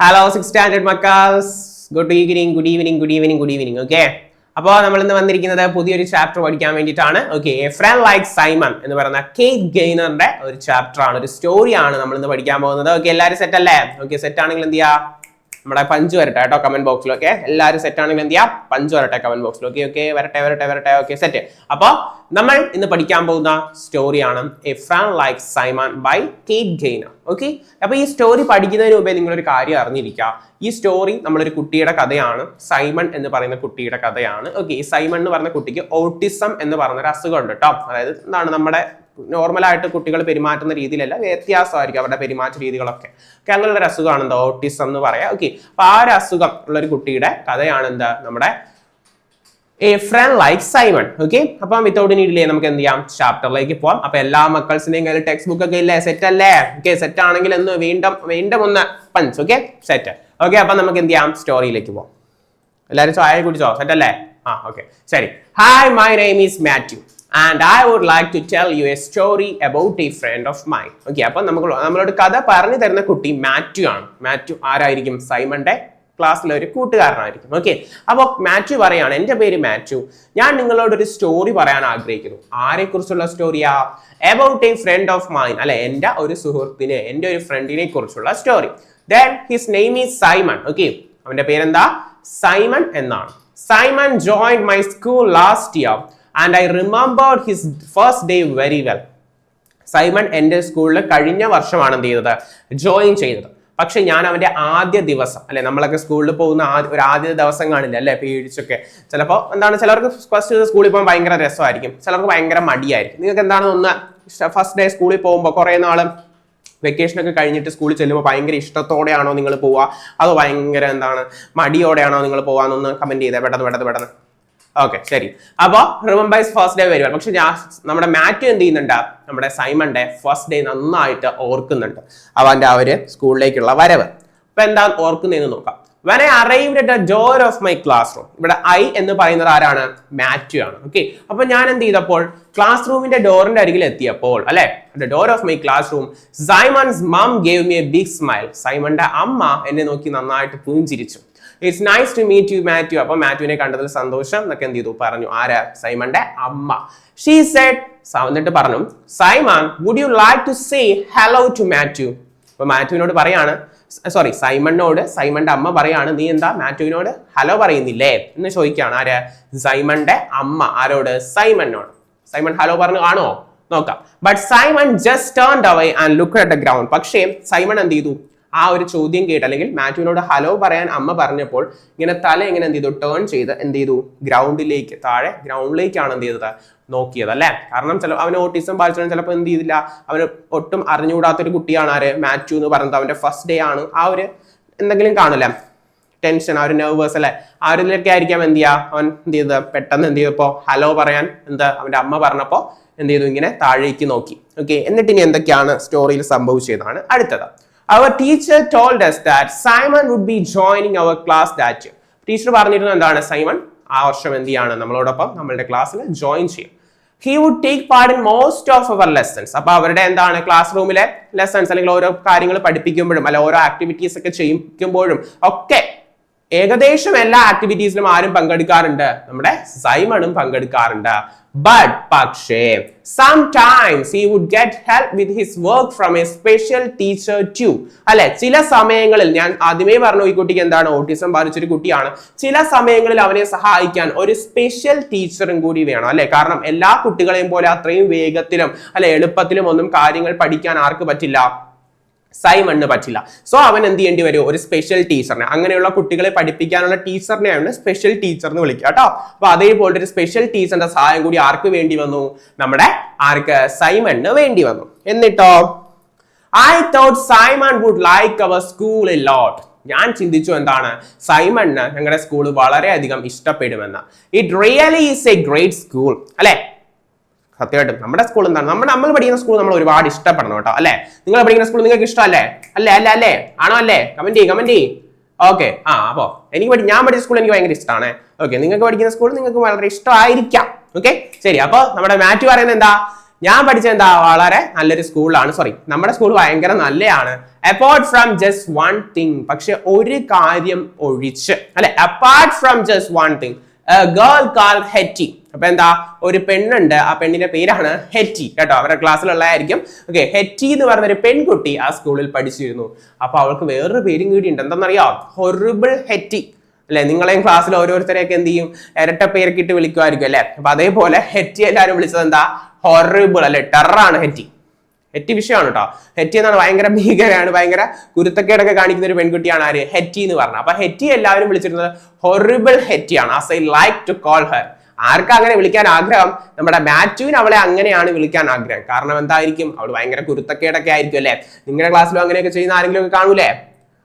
Hello six standard മക്കാസ്. Good evening good evening good evening good evening okay അപ്പോൾ നമ്മൾ ഇന്ന് വന്നിരിക്കുന്നത് പുതിയൊരു ചാപ്റ്റർ പഠിക്കാൻ വേണ്ടിയിട്ടാണ്. Okay a friend like Simon എന്ന് പറയുന്ന കേക്ക് ഗെയിനറിന്റെ ഒരു ചാപ്റ്റർ ആണ്. ഒരു സ്റ്റോറിയാണ് നമ്മൾ ഇന്ന് പഠിക്കാൻ പോകുന്നത്. ഓക്കെ എല്ലാവരും സെറ്റ് അല്ലേ? ഓക്കെ സെറ്റ് ആണെങ്കിൽ എന്ത് ചെയ്യാ? നമ്മുടെ പഞ്ച് വരട്ടെ കേട്ടോ കമന്റ് ബോക്സിൽ ഓക്കെ എല്ലാവരും സെറ്റ് ആണെങ്കിൽ എന്ത് ചെയ്യാം? പഞ്ച് വരട്ടെ കമന്റ് ബോക്സിൽ ഓക്കെ വരട്ടെ വരട്ടെ വരട്ടെ ഓക്കെ സെറ്റ് അപ്പോൾ നമ്മൾ ഇന്ന് പഠിക്കാൻ പോകുന്ന സ്റ്റോറിയാണ് a friend like Simon by Kate Gaynor okay അപ്പോൾ ഈ സ്റ്റോറി പഠിക്കുന്നതിന് മുമ്പേ നിങ്ങളൊരു കാര്യം അറിഞ്ഞിരിക്കുക. ഈ സ്റ്റോറി നമ്മളൊരു കുട്ടിയുടെ കഥയാണ് സൈമൺ എന്ന് പറയുന്ന കുട്ടിയുടെ കഥയാണ് ഓക്കെ ഈ സൈമൺ എന്ന് പറഞ്ഞ കുട്ടിക്ക് ഓട്ടിസം എന്ന് പറഞ്ഞൊരു അസുഖം ഉണ്ട് കേട്ടോ അതായത് എന്താണ് നമ്മുടെ നോർമലായിട്ട് കുട്ടികൾ പെരുമാറ്റുന്ന രീതിയിലല്ല വ്യത്യാസമായിരിക്കും അവരുടെ പെരുമാറ്റ രീതികളൊക്കെ. ഓക്കെ അങ്ങനെയുള്ള ഒരു അസുഖമാണ് എന്താ ഓട്ടിസം എന്ന് പറയാം. ഓക്കെ അപ്പൊ ആ ഒരു അസുഖം ഉള്ള ഒരു കുട്ടിയുടെ കഥയാണ് എന്താ നമ്മുടെ a friend like Simon. Okay അപ്പം വിത്തൗട്ട് നീഡിലേ നമുക്ക് എന്ത് ചെയ്യാം? ചാപ്റ്ററിലേക്ക് പോവാം. അപ്പൊ എല്ലാ മക്കൾസിന്റെയും കയ്യിൽ ടെക്സ്റ്റ് ബുക്ക് ഒക്കെ ഇല്ലേ? സെറ്റ് അല്ലേ? ഓക്കെ സെറ്റ് ആണെങ്കിൽ ഒന്ന് വീണ്ടും വീണ്ടും ഒന്ന് പഞ്ച് ഓക്കെ സെറ്റ് ഓക്കെ അപ്പൊ നമുക്ക് എന്ത് ചെയ്യാം? സ്റ്റോറിയിലേക്ക് പോവാം. എല്ലാവരും ചായ കുടിച്ചോ? സെറ്റ് അല്ലേ? ആ ഓക്കെ ശരി. Hi my name is Matthew and I would like to tell you a story about a friend of my okay അപ്പൊ നമുക്ക് നമ്മളോട് കഥ പറഞ്ഞു തരുന്ന കുട്ടി മാത്യു ആണ്. മാത്യു ആരായിരിക്കും? സൈമന്റെ ക്ലാസ്സിലെ ഒരു കൂട്ടുകാരനായിരിക്കും. ഓക്കെ അപ്പോൾ മാത്യു പറയാണ് എന്റെ പേര് മാത്യു. ഞാൻ നിങ്ങളോട് ഒരു സ്റ്റോറി പറയാൻ ആഗ്രഹിക്കുന്നു. ആരെ കുറിച്ചുള്ള സ്റ്റോറിയാ about a friend of mine അല്ലെ എന്റെ ഒരു സുഹൃത്തിനെ എന്റെ ഒരു ഫ്രണ്ടിനെ കുറിച്ചുള്ള story then his name is Simon okay അവന്റെ പേരെന്താ? സൈമൺ എന്നാണ്. Simon join my school last year and I remember his first day very well Simon എന്റെ സ്കൂളിൽ കഴിഞ്ഞ വർഷമാണ് എന്ത് ചെയ്തത്? ജോയിൻ ചെയ്തത്. പക്ഷെ ഞാൻ അവന്റെ ആദ്യ ദിവസം അല്ലെ? നമ്മളൊക്കെ സ്കൂളിൽ പോകുന്ന ആദ്യ ഒരു ആദ്യ ദിവസം കാണില്ല അല്ലേ? പേടിച്ചൊക്കെ. ചിലപ്പോൾ എന്താണ് ചിലർക്ക് ഫസ്റ്റ് സ്കൂളിൽ പോകാൻ ഭയങ്കര രസമായിരിക്കും. ചിലർക്ക് ഭയങ്കര മടിയായിരിക്കും. നിങ്ങൾക്ക് എന്താണ് ഒന്ന് ഫസ്റ്റ് ഡേ സ്കൂളിൽ പോകുമ്പോൾ കുറേ നാൾ വെക്കേഷനൊക്കെ കഴിഞ്ഞിട്ട് സ്കൂളിൽ ചെല്ലുമ്പോൾ ഭയങ്കര ഇഷ്ടത്തോടെയാണോ നിങ്ങൾ പോവുക? അതോ ഭയങ്കര എന്താണ് മടിയോടെയാണോ നിങ്ങൾ പോകാമെന്നൊന്ന് കമന്റ് ചെയ്തേ. പെട്ടെന്ന് പെട്ടെന്ന് പെട്ടെന്ന്. ഓക്കെ ശരി. അപ്പോൾ റിമംബൈസ് ഫസ്റ്റ് ഡേ വരുവാണ്. പക്ഷെ ഞാൻ നമ്മുടെ മാത്യു എന്ത് ചെയ്യുന്നുണ്ട്? നമ്മുടെ സൈമന്റെ ഫസ്റ്റ് ഡേ നന്നായിട്ട് ഓർക്കുന്നുണ്ട്. അവന്റെ അവർ സ്കൂളിലേക്കുള്ള വരവ്. അപ്പൊ എന്താ ഓർക്കുന്നതെന്ന് നോക്കാം. When arrived at door of my class room ഇവിടെ ഐ എന്ന് പറയുന്നത് ആരാണ്? മാത്യു ആണ്. ഓക്കെ അപ്പൊ ഞാൻ എന്ത് ചെയ്തപ്പോൾ ക്ലാസ് റൂമിന്റെ ഡോറിന്റെ അരികിൽ എത്തിയപ്പോൾ അല്ലെ? Door of my class room Simon's mum gave me a big smile സൈമന്റെ അമ്മ എന്നെ നോക്കി നന്നായിട്ട് പുഞ്ചിരിച്ചു. It's nice to meet you Matthew അപ്പൊ മാത്യുവിനെ കണ്ടതിൽ സന്തോഷം എന്നൊക്കെ എന്ത് ചെയ്തു? പറഞ്ഞു. ആരാ? സൈമന്റെ അമ്മ. ഷീ സെഡ് എന്നിട്ട് പറഞ്ഞു Simon would you like to say hello to Matthew അപ്പൊ മാത്യുവിനോട് പറയാണ് സോറി സൈമണിനോട് സൈമന്റെ അമ്മ പറയാണ് നീ എന്താ മാത്യുവിനോട് ഹലോ പറയുന്നില്ലേ? എന്ന് ചോദിക്കുകയാണ്. ആര്? സൈമന്റെ അമ്മ. ആരോട്? സൈമണിനോട്. സൈമൺ ഹലോ പറഞ്ഞു കാണുമോ നോക്കാം. But Simon just turn away and look at the ground പക്ഷേ സൈമൺ എന്ത് ചെയ്തു? ആ ഒരു ചോദ്യം കേട്ട് അല്ലെങ്കിൽ മാത്യുവിനോട് ഹലോ പറയാൻ അമ്മ പറഞ്ഞപ്പോൾ ഇങ്ങനെ തല ഇങ്ങനെ എന്ത് ചെയ്തു? ടേൺ ചെയ്ത് എന്ത് ചെയ്തു? ഗ്രൗണ്ടിലേക്ക് താഴെ ഗ്രൗണ്ടിലേക്കാണ് എന്ത് ചെയ്തത്? നോക്കിയത് അല്ലെ? കാരണം ചില അവന് ഓട്ടിസം ബാധിച്ചാലും ചിലപ്പോൾ എന്ത് ചെയ്തില്ല. അവന് ഒട്ടും അറിഞ്ഞുകൂടാത്തൊരു കുട്ടിയാണ് ആര്? മാത്യു എന്ന് പറയുന്നത് അവന്റെ ഫസ്റ്റ് ഡേ ആണ്. ആ ഒരു എന്തെങ്കിലും കാണില്ല? ടെൻഷൻ ആ ഒരു നെർവേഴ്സ് അല്ലെ? ആ ഒരു ഇതിലൊക്കെ ആയിരിക്കാം എന്ത് ചെയ്യുക അവൻ എന്ത് ചെയ്ത് പെട്ടെന്ന് എന്ത് ചെയ്തപ്പോൾ ഹലോ പറയാൻ എന്താ അവന്റെ അമ്മ പറഞ്ഞപ്പോൾ എന്ത് ചെയ്തു? ഇങ്ങനെ താഴേക്ക് നോക്കി. ഓക്കെ എന്നിട്ട് ഇനി എന്തൊക്കെയാണ് സ്റ്റോറിയിൽ സംഭവിച്ചതാണ് അടുത്തത്. അവർ teacher told us that Simon would be joining our class that teacher പറഞ്ഞിരുന്നത് എന്താണ് സൈമൺ ആ വർഷം എന്ത് ചെയ്യാണ്? നമ്മളോടൊപ്പം നമ്മളുടെ ക്ലാസ്സിൽ ജോയിൻ ചെയ്യും. He would take part in most of our lessons അപ്പൊ അവരുടെ എന്താണ് ക്ലാസ് റൂമിലെ ലെസൺസ് അല്ലെങ്കിൽ ഓരോ കാര്യങ്ങൾ പഠിപ്പിക്കുമ്പോഴും അല്ല ഓരോ ആക്ടിവിറ്റീസ് ഒക്കെ ചെയ്യിക്കുമ്പോഴും ഒക്കെ ഏകദേശം എല്ലാ ആക്ടിവിറ്റീസിലും ആരും പങ്കെടുക്കാറുണ്ട്. നമ്മുടെ സൈമണും പങ്കെടുക്കാറുണ്ട്. ബട്ട് പക്ഷേ sometimes he would get help with his work from a special teacher too അല്ലെ ചില സമയങ്ങളിൽ ഞാൻ ആദ്യമേ പറഞ്ഞു ഈ കുട്ടിക്ക് എന്താണ് ഓട്ടിസം ബാധിച്ചൊരു കുട്ടിയാണ്. ചില സമയങ്ങളിൽ അവനെ സഹായിക്കാൻ ഒരു സ്പെഷ്യൽ ടീച്ചറും കൂടി വേണം അല്ലെ? കാരണം എല്ലാ കുട്ടികളെയും പോലെ അത്രയും വേഗത്തിലും അല്ലെ എളുപ്പത്തിലും ഒന്നും കാര്യങ്ങൾ പഠിക്കാൻ ആർക്ക് പറ്റില്ല. സൈമണ്ണ് പറ്റില്ല. സോ അവൻ എന്ത് ചെയ്യേണ്ടി വരും? ഒരു സ്പെഷ്യൽ ടീച്ചറിനെ അങ്ങനെയുള്ള കുട്ടികളെ പഠിപ്പിക്കാനുള്ള ടീച്ചറിനെയാണ് സ്പെഷ്യൽ ടീച്ചർ എന്ന് വിളിക്കുക കേട്ടോ. അപ്പൊ അതേപോലെ ഒരു സ്പെഷ്യൽ ടീച്ചറിന്റെ സഹായം കൂടി ആർക്ക് വേണ്ടി വന്നു? നമ്മുടെ ആർക്ക്? സൈമണ്ണ് വേണ്ടി വന്നു. എന്നിട്ടോ? I thought Simon would like our school a lot ഞാൻ ചിന്തിച്ചു എന്താണ്? സൈമണ്ണ് ഞങ്ങളുടെ സ്കൂൾ വളരെയധികം ഇഷ്ടപ്പെടുമെന്ന്. It really is a great school അല്ലെ? സത്യമായിട്ടും. നമ്മുടെ സ്കൂൾ എന്താണ്? നമ്മുടെ നമ്മൾ പഠിക്കുന്ന സ്കൂൾ നമ്മൾ ഒരുപാട് ഇഷ്ടപ്പെടണം കേട്ടോ അല്ലേ? നിങ്ങൾ പഠിക്കുന്ന സ്കൂൾ നിങ്ങൾക്ക് ഇഷ്ടമല്ലേ? അല്ലേ അല്ലേ അല്ലേ? ആണോ അല്ലേ? കമന്റ് ചെയ്യ് കമന്റ് ചെയ്യ്. ഓക്കെ ആ അപ്പോ എനിക്ക് പഠി ഞാൻ പഠിച്ച സ്കൂൾ എനിക്ക് ഭയങ്കര ഇഷ്ടമാണ് ഓക്കെ നിങ്ങൾക്ക് പഠിക്കുന്ന സ്കൂൾ നിങ്ങൾക്ക് വളരെ ഇഷ്ടമായിരിക്കാം. ഓക്കെ ശരി അപ്പൊ നമ്മുടെ മാറ്റ് പറയുന്നത് എന്താ? ഞാൻ പഠിച്ചത് എന്താ? വളരെ നല്ലൊരു സ്കൂളാണ് സോറി നമ്മുടെ സ്കൂൾ ഭയങ്കര നല്ലതാണ് apart from just one thing പക്ഷെ ഒരു കാര്യം ഒഴിച്ച് അല്ലെ? Apart from just one thing girl call Hetty അപ്പൊ എന്താ? ഒരു പെണ്ണുണ്ട്. ആ പെണ്ണിന്റെ പേരാണ് ഹെറ്റി കേട്ടോ. അവരുടെ ക്ലാസ്സിലുള്ളതായിരിക്കും ഓക്കെ ഹെറ്റി എന്ന് പറഞ്ഞ ഒരു പെൺകുട്ടി ആ സ്കൂളിൽ പഠിച്ചിരുന്നു. അപ്പൊ അവൾക്ക് വേറൊരു പേരും കൂടി ഉണ്ട് എന്താണെന്നറിയാം? ഹൊറിബിൾ ഹെറ്റി അല്ലെ? നിങ്ങളെയും ക്ലാസ്സിൽ ഓരോരുത്തരെയൊക്കെ എന്ത് ചെയ്യും? ഇരട്ട പേരൊക്കെ ഇട്ട് വിളിക്കുമായിരിക്കും അല്ലെ? അപ്പൊ അതേപോലെ ഹെറ്റി എല്ലാവരും വിളിച്ചത് എന്താ? ഹൊറിബിൾ അല്ലെ? ടെററാണ് ഹെറ്റി ഹെറ്റി വിഷയമാണ് കേട്ടോ ഹെറ്റി എന്നാണ് ഭയങ്കര ഭീകരമാണ് ഭയങ്കര കുരുത്തക്കേടൊക്കെ കാണിക്കുന്ന ഒരു പെൺകുട്ടിയാണ് ആര്? ഹെറ്റി എന്ന് പറഞ്ഞത്. അപ്പൊ ഹെറ്റി എല്ലാവരും വിളിച്ചിരുന്നത് horrible ഹെറ്റിയാണ് as I like to call her ആർക്കും അങ്ങനെ വിളിക്കാൻ ആഗ്രഹം? നമ്മുടെ മാറ്റുവിന് അവളെ അങ്ങനെയാണ് വിളിക്കാൻ ആഗ്രഹം. കാരണം എന്തായിരിക്കും? അവൾ ഭയങ്കര കുരുത്തക്കേടൊക്കെ ആയിരിക്കും അല്ലേ? നിങ്ങളുടെ ക്ലാസ്സിലും അങ്ങനെയൊക്കെ ചെയ്യുന്ന ആരെങ്കിലും ഒക്കെ കാണൂലേ?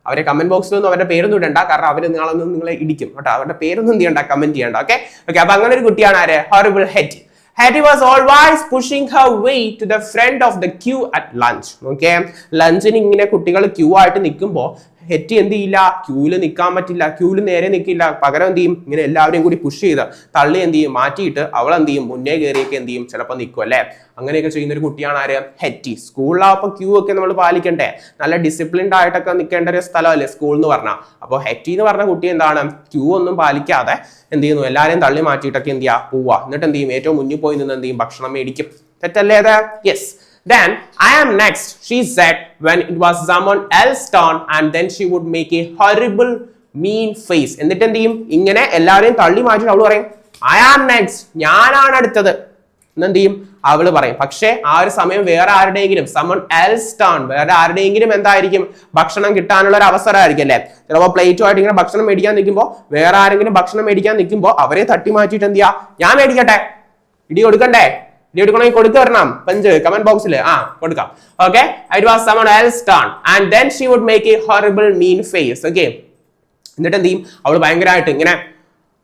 അവരെ കമന്റ് ബോക്സിലൊന്നും അവരുടെ പേരൊന്നും ഇടണ്ട. കാരണം അവർ നിങ്ങളൊന്നും നിങ്ങളെ ഇടിക്കും. കേട്ടോ? അവരുടെ പേരൊന്നും ചെയ്യണ്ട? കമന്റ് ചെയ്യണ്ട. ഓക്കെ ഓക്കെ അപ്പൊ അങ്ങനെ ഒരു കുട്ടിയാണ് ആര്? Horrible Hetty Hattie was always pushing her way to the front of the queue at lunch okay ലഞ്ചിന് ഇങ്ങനെ കുട്ടികൾ ക്യൂ ആയിട്ട് നിൽക്കുമ്പോൾ ഹെറ്റി എന്ത് ചെയ്യില്ല? ക്യൂവിൽ നിൽക്കാൻ പറ്റില്ല. ക്യൂൽ നേരെ നിൽക്കില്ല പകരം എന്ത് ചെയ്യും? ഇങ്ങനെ എല്ലാവരെയും കൂടി പുഷ് ചെയ്ത് തള്ളി എന്ത് ചെയ്യും? മാറ്റിയിട്ട് അവൾ എന്ത് ചെയ്യും? മുന്നേ കയറിയൊക്കെ എന്ത് ചെയ്യും? ചിലപ്പോൾ നിൽക്കും അല്ലേ? അങ്ങനെയൊക്കെ ചെയ്യുന്ന ഒരു കുട്ടിയാണ് ആര്? ഹെറ്റി സ്കൂളിലാവുമ്പോൾ ക്യൂ ഒക്കെ നമ്മൾ പാലിക്കണ്ടേ? നല്ല ഡിസിപ്ലിൻഡ് ആയിട്ടൊക്കെ നിൽക്കേണ്ട ഒരു സ്ഥലമല്ലേ സ്കൂൾ എന്ന് പറഞ്ഞാൽ അപ്പോൾ ഹെറ്റി എന്ന് പറഞ്ഞ കുട്ടി എന്താണ്? ക്യൂ ഒന്നും പാലിക്കാതെ എന്ത് ചെയ്യുന്നു? എല്ലാവരെയും തള്ളി മാറ്റിയിട്ടൊക്കെ എന്ത് ചെയ്യുക പോവുക എന്നിട്ട് എന്ത് ചെയ്യും? ഏറ്റവും മുന്നിൽ പോയി നിന്ന് എന്ത് ചെയ്യും? ഭക്ഷണം മേടിക്കും. തെറ്റല്ലേ അത്? Yes Then I am next, she said when it was someone else turn and then she would make a horrible mean face. എന്നിട്ട് എന്ത് ചെയ്യും? ഇങ്ങനെ എല്ലാവരെയും തള്ളി മാറ്റി അവൾ പറയും ഐ ആം നെക്സ്റ്റ് ഞാനാണ് അടുത്തത്. എന്നെന്ത് ചെയ്യും? അവൾ പറയും. പക്ഷേ ആ ഒരു സമയം വേറെ ആരുടെയെങ്കിലും സമൺ എൽസ് ടേൺ വേറെ ആരുടെയെങ്കിലും എന്തായിരിക്കും? ഭക്ഷണം കിട്ടാനുള്ള ഒരു അവസരമായിരിക്കും അല്ലേ? ചിലപ്പോൾ പ്ലേറ്റുമായിട്ട് ഇങ്ങനെ ഭക്ഷണം മേടിക്കാൻ നിൽക്കുമ്പോൾ വേറെ ആരെങ്കിലും ഭക്ഷണം മേടിക്കാൻ നിൽക്കുമ്പോൾ അവരെ തട്ടി മാറ്റിയിട്ട് എന്ത് ചെയ്യാ? ഞാൻ മേടിക്കട്ടെ ഇടി കൊടുക്കണ്ടേ? ഇടി കൊടുക്കണമെങ്കിൽ കൊടുത്തു വരണം. പഞ്ച് കമന്റ് ബോക്സിൽ ആ കൊടുക്കാം. Okay it was someone else turn and then she would make a horrible mean face okay എന്നിട്ട് എന്ത് ചെയ്യും? അവൾ ഭയങ്കരമായിട്ട് ഇങ്ങനെ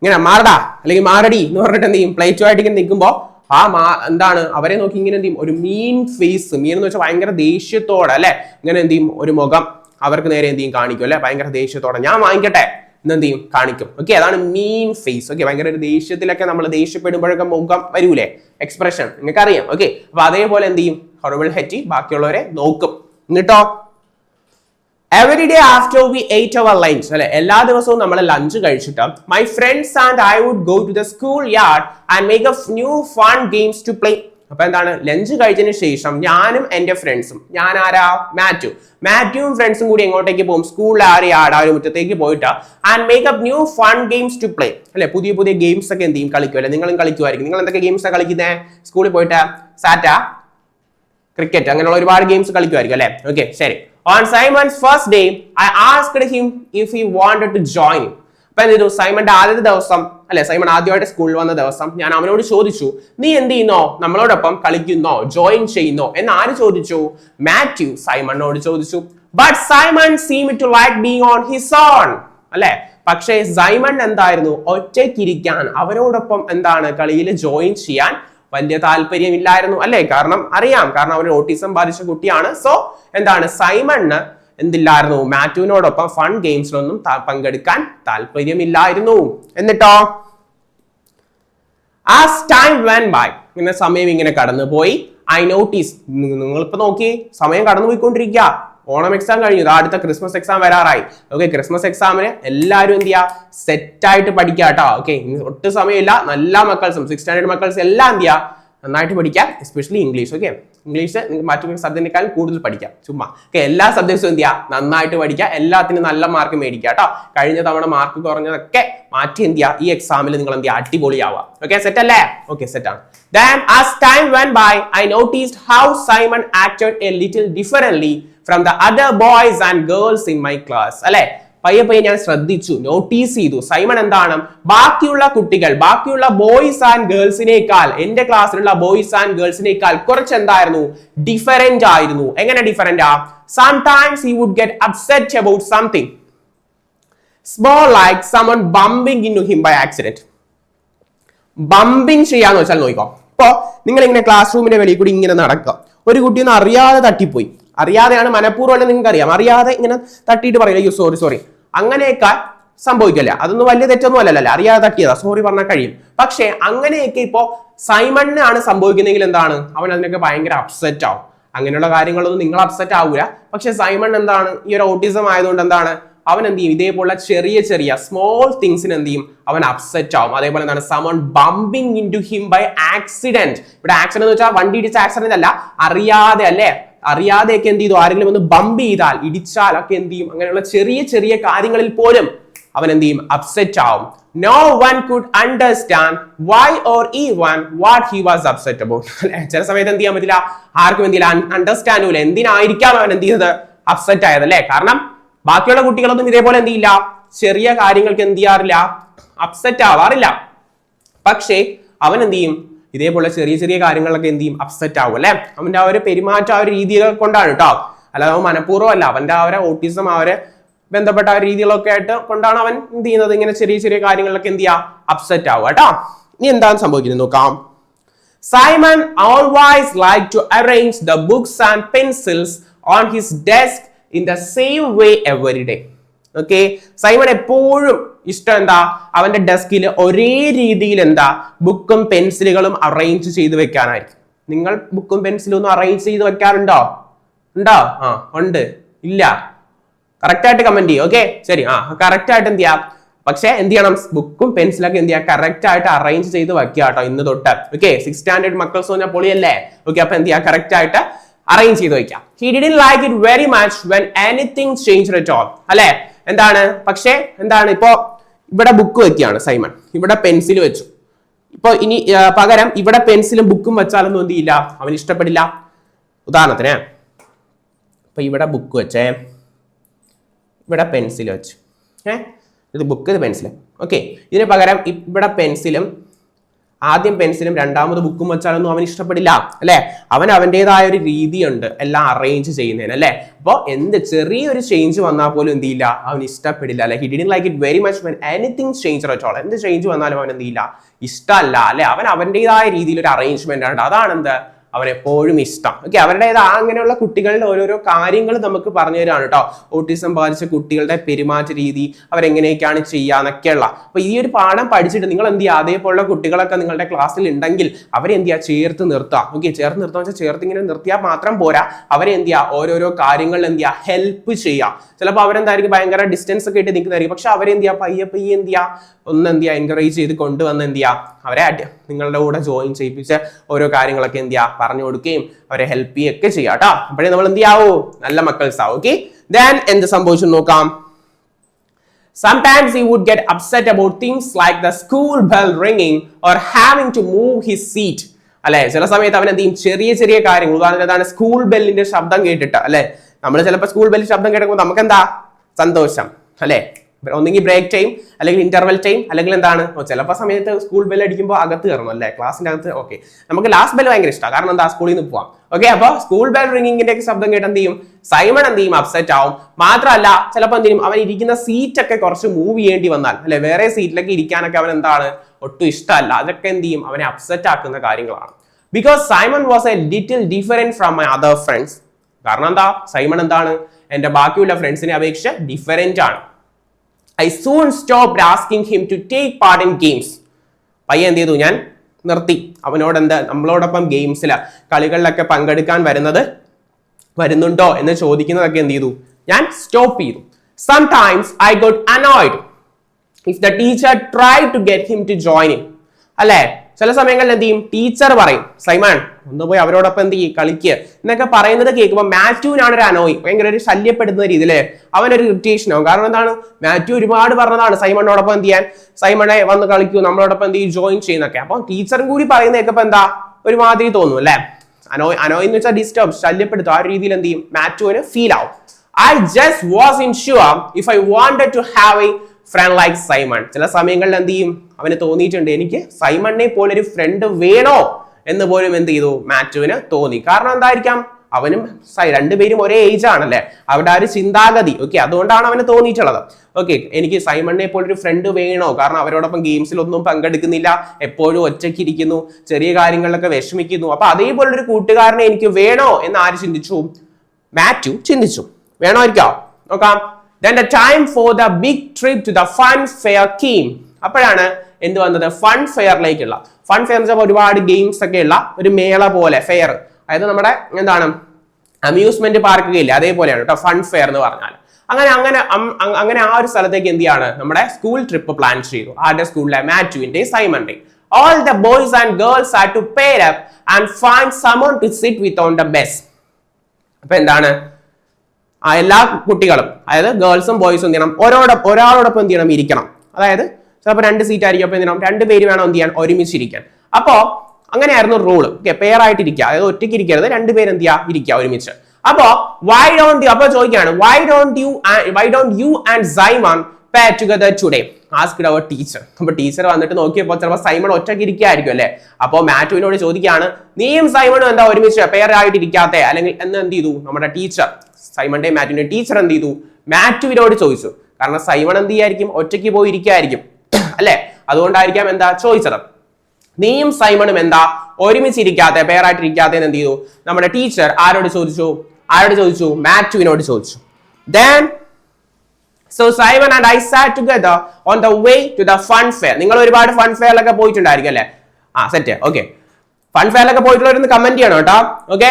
ഇങ്ങനെ മാറടാ അല്ലെങ്കിൽ മാറടി എന്ന് പറഞ്ഞിട്ട് എന്ത് ചെയ്യും? പ്ലേറ്റുമായിട്ട് ഇങ്ങനെ നിൽക്കുമ്പോൾ ആ മാ എന്താണ്? അവരെ നോക്കി ഇങ്ങനെ എന്ത് ചെയ്യും? ഒരു മീൻ ഫേസ് മീൻ എന്ന് വെച്ചാൽ ഭയങ്കര ദേഷ്യത്തോടെ അല്ലെ? ഇങ്ങനെ എന്ത് ചെയ്യും? ഒരു മുഖം അവർക്ക് നേരെ എന്ത് ചെയ്യും? കാണിക്കും അല്ലെ? ഭയങ്കര ദേഷ്യത്തോടെ. ഞാൻ വാങ്ങിക്കട്ടെ. എന്ത് ചെയ്യും കാണിക്കും. ഓക്കെ അതാണ് മീൻ ഫേസ് ഓക്കെ ഭയങ്കര ഒരു ദേഷ്യത്തിലൊക്കെ നമ്മൾ ദേഷ്യപ്പെടുമ്പോഴൊക്കെ മുഖം വരൂലേ? എക്സ്പ്രഷൻ നിങ്ങൾക്ക് അറിയാം ഓക്കെ അപ്പൊ അതേപോലെ എന്ത് ചെയ്യും ഹൊറബിൾ ഹെറ്റി ബാക്കിയുള്ളവരെ നോക്കും. എന്നിട്ടോ every day after we ate our lunch അല്ലെ? എല്ലാ ദിവസവും നമ്മൾ ലഞ്ച് കഴിച്ചിട്ട് my friends and I would go to the school yard and make a new fun games to play അപ്പൊ എന്താണ്? ലഞ്ച് കഴിച്ചതിന് ശേഷം ഞാനും എന്റെ ഫ്രണ്ട്സും ഞാൻ ആരാ മാറ്റു മാത്യുവും ഫ്രണ്ട്സും കൂടി എങ്ങോട്ടേക്ക് പോകും? സ്കൂളിൽ ആര് ആടാരും മുറ്റത്തേക്ക് പോയിട്ട്. And make up new fun games to play അല്ലെ? പുതിയ പുതിയ ഗെയിംസ് ഒക്കെ എന്ത് ചെയ്യും കളിക്കും അല്ലെ? നിങ്ങളും കളിക്കുമായിരിക്കും. നിങ്ങൾ എന്തൊക്കെ ഗെയിംസ് ആണ് കളിക്കുന്നത് സ്കൂളിൽ പോയിട്ട്? സാറ്റ ക്രിക്കറ്റ് അങ്ങനെയുള്ള ഒരുപാട് ഗെയിംസ് കളിക്കുമായിരിക്കും അല്ലെ? ഓക്കെ ശരി. On Simon's first day I asked him if he wanted to join അപ്പൊ എന്ത് ചെയ്തു? സൈമന്റെ ആദ്യത്തെ ദിവസം അല്ലെ? സൈമൺ ആദ്യമായിട്ട് സ്കൂളിൽ വന്ന ദിവസം ഞാൻ അവനോട് ചോദിച്ചു നീ എന്ത് ചെയ്യുന്നോ? നമ്മളോടൊപ്പം കളിക്കുന്നോ? ജോയിൻ ചെയ്യുന്നോ? എന്ന് ആര് ചോദിച്ചു? മാത്യു സൈമണിനോട് ചോദിച്ചു. But Simon seem to like being on his own അല്ലെ? പക്ഷേ സൈമൺ എന്തായിരുന്നു? ഒറ്റയ്ക്കിരിക്കാൻ അവരോടൊപ്പം എന്താണ്? കളിയിൽ ജോയിൻ ചെയ്യാൻ വലിയ താല്പര്യമില്ലായിരുന്നു അല്ലേ? കാരണം അറിയാം. കാരണം അവന് ഓട്ടിസം ബാധിച്ച കുട്ടിയാണ്. സോ എന്താണ്? സൈമണ് എന്തില്ലായിരുന്നു? മാറ്റുവിനോടൊപ്പം ഫൺ ഗെയിംസിലൊന്നും പങ്കെടുക്കാൻ താല്പര്യമില്ലായിരുന്നു. എന്നിട്ടോ? ആസ് ടൈം വെൻ ബൈ ഇങ്ങനെ സമയം ഇങ്ങനെ കടന്നു പോയി ഐ നോട്ടീസ് നിങ്ങളിപ്പോ നോക്കി സമയം കടന്നു പോയിക്കൊണ്ടിരിക്കുക ഓണം എക്സാം കഴിഞ്ഞു. അടുത്ത ക്രിസ്മസ് എക്സാം വരാറായി. ഓക്കെ ക്രിസ്മസ് എക്സാമിന് എല്ലാവരും എന്ത് ചെയ്യുക സെറ്റ് ആയിട്ട് പഠിക്കുക കേട്ടോ ഓക്കെ ഒട്ടും സമയമില്ല. നല്ല മക്കൾസും സിക്സ് സ്റ്റാൻഡേർഡ് മക്കൾസ് എല്ലാം എന്ത് ചെയ്യുക നന്നായിട്ട് പഠിക്കാം എസ്പെഷ്യലി ഇംഗ്ലീഷ് ഓക്കെ ഇംഗ്ലീഷ് നിങ്ങൾക്ക് മറ്റു സബ്ജക്റ്റിനേക്കാൾ കൂടുതൽ പഠിക്കാം. ചുമ്മാ. ഓക്കെ എല്ലാ സബ്ജക്ട്സും എന്ത് ചെയ്യുക നന്നായിട്ട് പഠിക്കുക എല്ലാത്തിനും നല്ല മാർക്ക് മേടിക്കുക കേട്ടോ കഴിഞ്ഞ തവണ മാർക്ക് കുറഞ്ഞതൊക്കെ മാറ്റി എന്ത് ചെയ്യുക ഈ എക്സാമിൽ നിങ്ങൾ എന്ത് ചെയ്യുക അടിപൊളിയാവുക. ഓക്കെ സെറ്റ് അല്ലേ? ഓക്കെ സെറ്റ് ആണ്. Then as time went by, I noticed how Simon acted a little differently from the other boys and girls in my class. അല്ലെ? പയ്യെ പയ്യെ ഞാൻ ശ്രദ്ധിച്ചു നോട്ടീസ് ചെയ്തു. സൈമൺ എന്താണ്? ബാക്കിയുള്ള കുട്ടികൾ ബാക്കിയുള്ള ബോയ്സ് ആൻഡ് ഗേൾസിനേക്കാൾ എന്റെ ക്ലാസ്സിലുള്ള ബോയ്സ് ആൻഡ് ഗേൾസിനേക്കാൾ കുറച്ച് എന്തായിരുന്നു? ഡിഫറെന്റ് ആയിരുന്നു. എങ്ങനെ ഡിഫറെന്റ് ആ? Sometimes he would get upset about something small like someone bumping in him by accident bumping ചെയ്യാന്ന് വെച്ചാൽ നോക്കിക്കോ. ഇപ്പോ നിങ്ങൾ ഇങ്ങനെ ക്ലാസ് റൂമിന്റെ വെളിയിൽ കൂടി ഇങ്ങനെ നടക്കുക. ഒരു കുട്ടി ഒന്ന് അറിയാതെ തട്ടിപ്പോയി. അറിയാതെയാണ് മനഃപൂർവം നിങ്ങൾക്ക് അറിയാം അറിയാതെ ഇങ്ങനെ തട്ടിയിട്ട് പറയില്ല അയ്യോ സോറി സോറി അങ്ങനെയൊക്കെ സംഭവിക്കില്ല. അതൊന്നും വലിയ തെറ്റൊന്നും അല്ലല്ലോ അറിയാതെ തട്ടിയതാ. സോറി പറഞ്ഞാൽ കഴിയും. പക്ഷേ അങ്ങനെയൊക്കെ ഇപ്പോ സൈമണിനാണ് സംഭവിക്കുന്നതെങ്കിൽ എന്താണ്? അവൻ അതിനൊക്കെ ഭയങ്കര അപ്സെറ്റ് ആവും. അങ്ങനെയുള്ള കാര്യങ്ങളൊന്നും നിങ്ങൾ അപ്സെറ്റ് ആവൂല. പക്ഷെ സൈമൺ എന്താണ്? ഈ ഒരു ഓട്ടിസം ആയതുകൊണ്ട് എന്താണ്? അവൻ എന്ത് ചെയ്യും? ഇതേപോലെ ചെറിയ ചെറിയ സ്മോൾ തിങ്സിന് എന്ത് ചെയ്യും? അവൻ അപ്സെറ്റ് ആവും. അതേപോലെ എന്താണ്? Someone bumping into him by accident ഇവിടെ ആക്സിഡന്റ് എന്ന് വെച്ചാൽ വണ്ടി ഇടിച്ച ആക്സിഡന്റ് അല്ല. അറിയാതെ അല്ലേ? അറിയാതെയൊക്കെ എന്ത് ചെയ്തു? ആരെങ്കിലും ഒന്ന് ബമ്പ് ചെയ്താൽ ഇടിച്ചാൽ ഒക്കെ എന്ത് ചെയ്യും? അങ്ങനെയുള്ള ചെറിയ ചെറിയ കാര്യങ്ങളിൽ പോലും അവൻ എന്ത് ചെയ്യും? അപ്സെറ്റ് ആവും. No one could understand why or even what he was upset about ചില സമയത്ത് എന്ത് ചെയ്യാൻ പറ്റില്ല? ആർക്കും എന്ത് ചെയ്യില്ല? അണ്ടർസ്റ്റാൻഡ് ചെയ്യില്ല എന്തിനായിരിക്കാം അവൻ എന്ത് ചെയ്തത്? അപ്സെറ്റ് ആയത് അല്ലേ? കാരണം ബാക്കിയുള്ള കുട്ടികളൊന്നും ഇതേപോലെ എന്ത് ചെയ്യില്ല. ചെറിയ കാര്യങ്ങൾക്ക് എന്ത് ചെയ്യാറില്ല? അപ്സെറ്റ് ആവാറില്ല. പക്ഷേ അവൻ എന്ത് ചെയ്യും? ഇതേപോലെ ചെറിയ ചെറിയ കാര്യങ്ങളൊക്കെ എന്ത് ചെയ്യും? അപ്സെറ്റ് ആവും അല്ലെ? അവന്റെ ആ ഒരു പെരുമാറ്റം ആ ഒരു രീതികൾ കൊണ്ടാണ് കേട്ടോ അല്ലാതെ അവൻ മനഃപൂർവം അല്ല അവന്റെ ആ ഒരു ഓട്ടിസം ആ ഒരു ബന്ധപ്പെട്ട ആ രീതികളൊക്കെ ആയിട്ട് കൊണ്ടാണ് അവൻ എന്ത് ചെയ്യുന്നത്? ഇങ്ങനെ ചെറിയ ചെറിയ കാര്യങ്ങളിലൊക്കെ എന്ത് ചെയ്യുക അപ്സെറ്റ് ആവുക കേട്ടോ ഇനി എന്താണ് സംഭവിക്കുന്നത് നോക്കാം. Simon always like to arrange the books and pencils on his desk in the same way every day okay Simon എപ്പോഴും ഇഷ്ടം എന്താ? അവന്റെ ഡെസ്കിൽ ഒരേ രീതിയിൽ എന്താ? ബുക്കും പെൻസിലുകളും അറേഞ്ച് ചെയ്ത് വെക്കാനായിരിക്കും. നിങ്ങൾ ബുക്കും പെൻസിലും ഒന്നും അറേഞ്ച് ചെയ്ത് വെക്കാറുണ്ടോ? ഉണ്ടോ? ആ ഉണ്ട്. ഇല്ല. കറക്റ്റ് ആയിട്ട് കമന്റ് ചെയ്യും ഓക്കെ ശരി ആ കറക്റ്റ് ആയിട്ട് എന്ത് ചെയ്യാം? പക്ഷേ എന്ത് ചെയ്യണം? ബുക്കും പെൻസിലൊക്കെ എന്ത് ചെയ്യാം? കറക്റ്റ് ആയിട്ട് അറേഞ്ച് ചെയ്ത് വെക്കുക കേട്ടോ ഇന്ന് തൊട്ട്. ഓക്കെ സിക്സ് സ്റ്റാൻഡേർഡ് മക്കൾസ് പറഞ്ഞാൽ പൊളിയല്ലേ? ഓക്കെ അപ്പൊ എന്ത് ചെയ്യാം? കറക്റ്റ് ആയിട്ട് അറേഞ്ച് ചെയ്ത് വെക്കാം. He didn't like it very much when anything change at all അല്ലെ? എന്താണ്? പക്ഷേ എന്താണ് ഇപ്പോ ഇവിടെ ബുക്ക് വെക്കുകയാണ് സൈമൺ. ഇവിടെ പെൻസിൽ വെച്ചു. ഇപ്പൊ ഇനി പകരം ഇവിടെ പെൻസിലും ബുക്കും വെച്ചാലൊന്നും എന്ത് ചെയ്യില്ല? അവൻ ഇഷ്ടപ്പെടില്ല. ഉദാഹരണത്തിന് ഇപ്പൊ ഇവിടെ ബുക്ക് വെച്ചേ. ഇവിടെ പെൻസിൽ വെച്ചു. ഏ? ഇത് ബുക്ക് ഇത് പെൻസിൽ ഓക്കെ ഇതിന് പകരം ഇവിടെ പെൻസിലും ആദ്യം പെൻസിലും രണ്ടാമത് ബുക്കും വെച്ചാലൊന്നും അവൻ ഇഷ്ടപ്പെടില്ല അല്ലെ? അവൻ അവന്റെതായ ഒരു രീതിയുണ്ട് എല്ലാം അറേഞ്ച് ചെയ്യുന്നതിന് അല്ലെ? അപ്പോൾ എന്ത് ചെറിയൊരു ചേഞ്ച് വന്നാൽ പോലും എന്ത് ചെയ്യില്ല? അവൻ ഇഷ്ടപ്പെടില്ല അല്ലെ? He didn't like it very much when anything change all എന്ത് ചേഞ്ച് വന്നാലും അവൻ എന്ത് ചെയ്യില്ല? ഇഷ്ടമല്ല അല്ലെ? അവൻ അവന്റെതായ രീതിയിൽ ഒരു അറേഞ്ച്മെന്റ് ആണ്. അതാണ് എന്ത് അവൻ എപ്പോഴും ഇഷ്ടം. ഓക്കെ അവരുടേത് അങ്ങനെയുള്ള കുട്ടികളുടെ ഓരോരോ കാര്യങ്ങൾ നമുക്ക് പറഞ്ഞു തരാണ് കേട്ടോ ഓട്ടിസം ബാധിച്ച കുട്ടികളുടെ പെരുമാറ്റ രീതി അവരെങ്ങനെയൊക്കെയാണ് ചെയ്യാന്നൊക്കെയുള്ള അപ്പൊ ഈ ഒരു പാഠം പഠിച്ചിട്ട് നിങ്ങൾ എന്ത് ചെയ്യുക? അതേപോലുള്ള കുട്ടികളൊക്കെ നിങ്ങളുടെ ക്ലാസ്സിൽ ഉണ്ടെങ്കിൽ അവരെ എന്ത് ചെയ്യുക? ചേർത്ത് നിർത്തുക. ഓക്കെ ചേർത്ത് നിർത്തുക വെച്ചാൽ ചേർത്ത് ഇങ്ങനെ നിർത്തിയാൽ മാത്രം പോരാ. അവരെ എന്ത് ചെയ്യുക? ഓരോരോ കാര്യങ്ങളിൽ എന്ത് ചെയ്യുക? ഹെൽപ്പ് ചെയ്യുക. ചിലപ്പോൾ അവരെന്തായിരിക്കും? ഭയങ്കര ഡിസ്റ്റൻസ് ഒക്കെ ഇട്ട് നിൽക്കുന്നതായിരിക്കും. പക്ഷെ അവരെന്ത് ചെയ്യുക? പയ്യെ പയ്യെ എന്ത് ചെയ്യുക? ഒന്ന് എന്ത് ചെയ്യുക? എൻകറേജ് ചെയ്ത് കൊണ്ടുവന്ന് എന്ത് ചെയ്യുക? അവരെ നിങ്ങളുടെ കൂടെ ജോയിൻ ചെയ്യിപ്പിച്ച് ഓരോ കാര്യങ്ങളൊക്കെ എന്ത് ചെയ്യുക പറഞ്ഞു കൊടുക്കുകയും അവരെ ഹെൽപ്പ് ചെയ്യുകയൊക്കെ ചെയ്യുക കേട്ടോ അപ്പോഴേ നമ്മൾ എന്ത് ചെയ്യാവൂ? നല്ല മക്കൾസ് ആവും ഓക്കെ ദെൻ എന്ത് സംഭവിച്ചു നോക്കാം? Sometimes he would get upset about things like the school bell ringing or having to move his seat. അല്ലെ? ചില സമയത്ത് അവൻ എന്ത് ചെറിയ ചെറിയ കാര്യങ്ങൾ. ഉദാഹരണം സ്കൂൾ ബെല്ലിന്റെ ശബ്ദം കേട്ടിട്ട് അല്ലെ? നമ്മൾ ചിലപ്പോൾ സ്കൂൾ ബെല്ലിന്റെ ശബ്ദം കേൾക്കുമ്പോൾ നമുക്ക് എന്താ സന്തോഷം അല്ലെ? ഒന്നെങ്കിൽ ബ്രേക്ക് ടൈം അല്ലെങ്കിൽ ഇന്റർവെൽ ടൈം അല്ലെങ്കിൽ എന്താണ്? ചിലപ്പോൾ സമയത്ത് സ്കൂൾ ബെൽ അടിക്കുമ്പോൾ അകത്ത് കയറണം അല്ലേ? ക്ലാസ്സിന്റെ അകത്ത് ഓക്കെ നമുക്ക് ലാസ്റ്റ് ബെൽ ഭയങ്കര ഇഷ്ടമാണ് കാരണം എന്താ? സ്കൂളിൽ നിന്ന് പോവാം. ഓക്കെ അപ്പോൾ സ്കൂൾ ബെൽ റിംഗിങ്ങിന്റെ ഒക്കെ ശബ്ദം കേട്ട് എന്ത് ചെയ്യും? സൈമൺ എന്ത് ചെയ്യും? അപ്സെറ്റ് ആവും. മാത്രമല്ല ചിലപ്പോൾ എന്ത് ചെയ്യും? അവൻ ഇരിക്കുന്ന സീറ്റ് ഒക്കെ കുറച്ച് മൂവ് ചെയ്യേണ്ടി വന്നാൽ അല്ലെ? വേറെ സീറ്റിലൊക്കെ ഇരിക്കാനൊക്കെ അവൻ എന്താണ്? ഒട്ടും ഇഷ്ടമല്ല. അതൊക്കെ എന്ത് ചെയ്യും? അവനെ അപ്സെറ്റ് ആക്കുന്ന കാര്യങ്ങളാണ്. Because Simon was a little different from my other friends കാരണം എന്താ? സൈമൺ എന്താണ്? എന്റെ ബാക്കിയുള്ള ഫ്രണ്ട്സിനെ അപേക്ഷിച്ച് ഡിഫറെന്റ് ആണ്. I soon stop asking him to take part in games പയ്യെ എന്ത് ചെയ്തു? ഞാൻ നിർത്തി. അവനോട് എന്താ നമ്മളോടൊപ്പം ഗെയിംസിൽ കളികളിലൊക്കെ പങ്കെടുക്കാൻ വരുന്നത് വരുന്നുണ്ടോ എന്ന് ചോദിക്കുന്നതൊക്കെ എന്ത് ചെയ്തു? ഞാൻ സ്റ്റോപ്പ് ചെയ്തു. Sometimes I got annoyed if the teacher try to get him to join in അല്ലേ? ചില സമയങ്ങളിൽ എന്ത് ചെയ്യും? ടീച്ചർ പറയും സൈമാൻ ഒന്ന് പോയി അവരോടൊപ്പം എന്ത് ചെയ്യും? കളിക്കുക എന്നൊക്കെ പറയുന്നത് കേൾക്കുമ്പോൾ മാത്യുവിനാണ് ഒരു അനോയി ഭയങ്കര ഒരു ശല്യപ്പെടുന്ന രീതിയിലെ അവനൊരു ഇറിറ്റേഷൻ ആവും. കാരണം എന്താണ്? മാത്യു ഒരുപാട് പറഞ്ഞതാണ് സൈമണിനോടൊപ്പം എന്ത് ചെയ്യാൻ? സൈമണെ വന്ന് കളിക്കൂ നമ്മളോടൊപ്പം എന്ത് ചെയ്യും? ജോയിൻ ചെയ്യുന്നൊക്കെ. അപ്പം ടീച്ചറും കൂടി പറയുന്ന കേൾക്കുമ്പോൾ എന്താ? ഒരുമാതിരി തോന്നും അല്ലേ? അനോയ് അനോയ് എന്ന് വെച്ചാൽ ഡിസ്റ്റർബ് ശല്യപ്പെടുത്തും. ആ രീതിയിൽ എന്ത് ചെയ്യും? മാറ്റുവിന് ഫീൽ ആവും. I just was unsure if I wanted to have a friend like Simon ചില സമയങ്ങളിൽ എന്ത് ചെയ്യും? അവന് തോന്നിയിട്ടുണ്ട് എനിക്ക് സൈമണിനെ പോലെ ഒരു ഫ്രണ്ട് വേണോ? എന്ന് പോലും എന്ത് ചെയ്തു? മാറ്റുവിന് തോന്നി. കാരണം എന്തായിരിക്കാം? അവനും രണ്ടുപേരും ഒരേ ഏജ് ആണല്ലേ? അവരുടെ ആ ഒരു ചിന്താഗതി. ഓക്കെ അതുകൊണ്ടാണ് അവന് തോന്നിയിട്ടുള്ളത്. ഓക്കെ എനിക്ക് സൈമണിനെ പോലൊരു ഫ്രണ്ട് വേണോ? കാരണം അവരോടൊപ്പം ഗെയിംസിലൊന്നും പങ്കെടുക്കുന്നില്ല. എപ്പോഴും ഒറ്റയ്ക്ക് ഇരിക്കുന്നു. ചെറിയ കാര്യങ്ങളിലൊക്കെ വിഷമിക്കുന്നു. അപ്പൊ അതേപോലൊരു കൂട്ടുകാരനെ എനിക്ക് വേണോ? എന്ന് ആര് ചിന്തിച്ചു? മാത്യു ചിന്തിച്ചു. വേണമായിരിക്കാം. നോക്കാം. Then the time for the big trip to the fun fair came അപ്പോഴാണ് എന്ത് വന്നത്? ഫൺ ഫെയറിലേക്കുള്ള ഫൺ ഫെയർ എന്ന് വെച്ചാൽ ഒരുപാട് ഗെയിംസ് ഒക്കെ ഉള്ള ഒരു മേള പോലെ ഫെയർ അതായത് നമ്മുടെ എന്താണ്? അമ്യൂസ്മെന്റ് പാർക്കുകയില്ല അതേപോലെയാണ് കേട്ടോ ഫൺ ഫെയർ എന്ന് പറഞ്ഞാൽ അങ്ങനെ അങ്ങനെ അങ്ങനെ ആ ഒരു സ്ഥലത്തേക്ക് എന്ത് ചെയ്യാണ്? നമ്മുടെ സ്കൂൾ ട്രിപ്പ് പ്ലാൻ ചെയ്തു. ആരുടെ സ്കൂളിലെ മാറ്റുവിന്റെ സൈമന്റെ all the boys and girls are to pair up and find someone to sit with on the bus അപ്പൊ എന്താണ്? എല്ലാ കുട്ടികളും അതായത് ഗേൾസും ബോയ്സും എന്ത് ചെയ്യണം? ഒരോടൊപ്പം ഒരാളോടൊപ്പം എന്ത് ചെയ്യണം? ഇരിക്കണം. അതായത് ചിലപ്പോൾ രണ്ട് സീറ്റ് ആയിരിക്കും അപ്പോൾ എന്ത് ചെയ്യണം? രണ്ട് പേര് വേണം എന്ത് ചെയ്യാൻ? ഒരുമിച്ചിരിക്കാൻ. അപ്പോൾ അങ്ങനെയായിരുന്നു റൂൾ ഓക്കെ പെയർ ആയിട്ട് ഇരിക്കുക അതായത് ഒറ്റയ്ക്ക് ഇരിക്കരുത് രണ്ട് പേര് എന്ത് ചെയ്യുക? ഇരിക്കുക ഒരുമിച്ച്. അപ്പോ വൈ ഡോണ്ട് യു അപ്പോൾ ചോദിക്കുകയാണ് why don't you why don't you and Simon pair together today ask our teacher അപ്പൊ ടീച്ചർ വന്നിട്ട് നോക്കിയപ്പോൾ ചിലപ്പോൾ സൈമൺ ഒറ്റയ്ക്ക് ഇരിക്കുകയായിരിക്കും അല്ലേ? അപ്പോൾ മാറ്റുവിനോട് ചോദിക്കുകയാണ് നീയും സൈമണും എന്താ ഒരുമിച്ച് പെയർ ആയിട്ട് ഇരിക്കാത്തെ അല്ലെങ്കിൽ എന്ന് എന്ത് ചെയ്തു? നമ്മുടെ ടീച്ചർ സൈമന്റെ മാറ്റുവിന്റെ ടീച്ചർ എന്ത് ചെയ്തു? മാറ്റുവിനോട് ചോദിച്ചു. കാരണം സൈമൺ എന്ത് ചെയ്യായിരിക്കും? ഒറ്റയ്ക്ക് പോയി ഇരിക്കായിരിക്കും അല്ലെ? അതുകൊണ്ടായിരിക്കാം എന്താ? ചോദിച്ചത്. നീയും സൈമണും എന്താ? ഒരുമിച്ചിരിക്കാത്ത ഇരിക്കാതെ ഇരിക്കാത്ത എന്ത് ചെയ്തു? നമ്മുടെ ടീച്ചർ ആരോട് ചോദിച്ചു? ആരോട് ചോദിച്ചു? മാറ്റുവിനോട് ചോദിച്ചു. Then so Simon and I sat together on the way to the fun fair നിങ്ങൾ ഒരുപാട് ഫൺ ഫെയറിലൊക്കെ പോയിട്ടുണ്ടായിരിക്കും അല്ലേ? ആ സെറ്റ് ഓക്കെ ഫൺ ഫെയറിലൊക്കെ പോയിട്ടുള്ളവരൊന്ന് കമന്റ് ചെയ്യണം കേട്ടോ. ഓക്കെ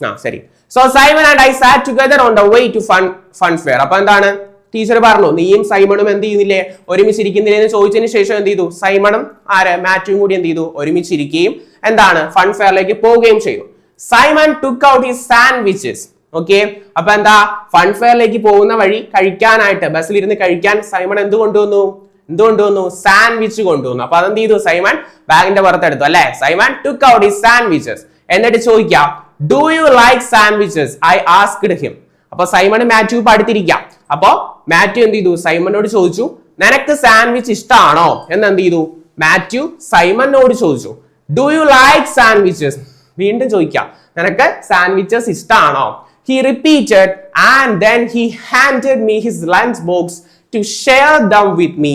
ആ ശരി. So Simon and I sat together on the way to fun fun fair അപ്പൊ എന്താണ്? ടീച്ചർ പറഞ്ഞു നീയും സൈമണും എന്ത് ചെയ്യുന്നില്ലേ? ഒരുമിച്ചിരിക്കുന്നില്ലേ എന്ന് ചോദിച്ചതിന് ശേഷം എന്ത് ചെയ്തു? സൈമണും ആര്? മാറ്റും കൂടി എന്ത് ചെയ്തു? ഒരുമിച്ചിരിക്കുകയും എന്താണ്? ഫൺ ഫെയറിലേക്ക് പോവുകയും ചെയ്തു. Simon took out his sandwiches okay അപ്പൊ എന്താ? ഫൺ ഫെയറിലേക്ക് പോകുന്ന വഴി കഴിക്കാനായിട്ട് ബസ്സിലിരുന്ന് കഴിക്കാൻ സൈമൺ എന്ത് കൊണ്ടുവന്നു? എന്ത് കൊണ്ടുവന്നു? സാൻഡ്വിച്ച് കൊണ്ടുവന്നു. അപ്പൊ അതെന്ത് ചെയ്തു? സൈമൺ ബാഗിന്റെ പുറത്തെടുത്തു അല്ലെ? Simon took out his sandwiches എന്നിട്ട് ചോദിക്കാം do you like sandwiches I asked him അപ്പൊ സൈമൺ മാത്യു പഠിത്തിരിക്കാം. അപ്പോ മാത്യു എന്ത് ചെയ്തു? സൈമനോട് ചോദിച്ചു നിനക്ക് സാൻഡ്വിച്ച് ഇഷ്ടമാണോ എന്ന് എന്ത് ചെയ്തു? മാത്യു സൈമനോട് ചോദിച്ചു ഡു യു ലൈക്ക് സാൻഡ്വിച്ചസ് വീണ്ടും ചോദിക്കാം നിനക്ക് സാൻഡ്വിച്ചസ് ഇഷ്ടമാണോ he repeated and then he handed me his lunch box to share them with me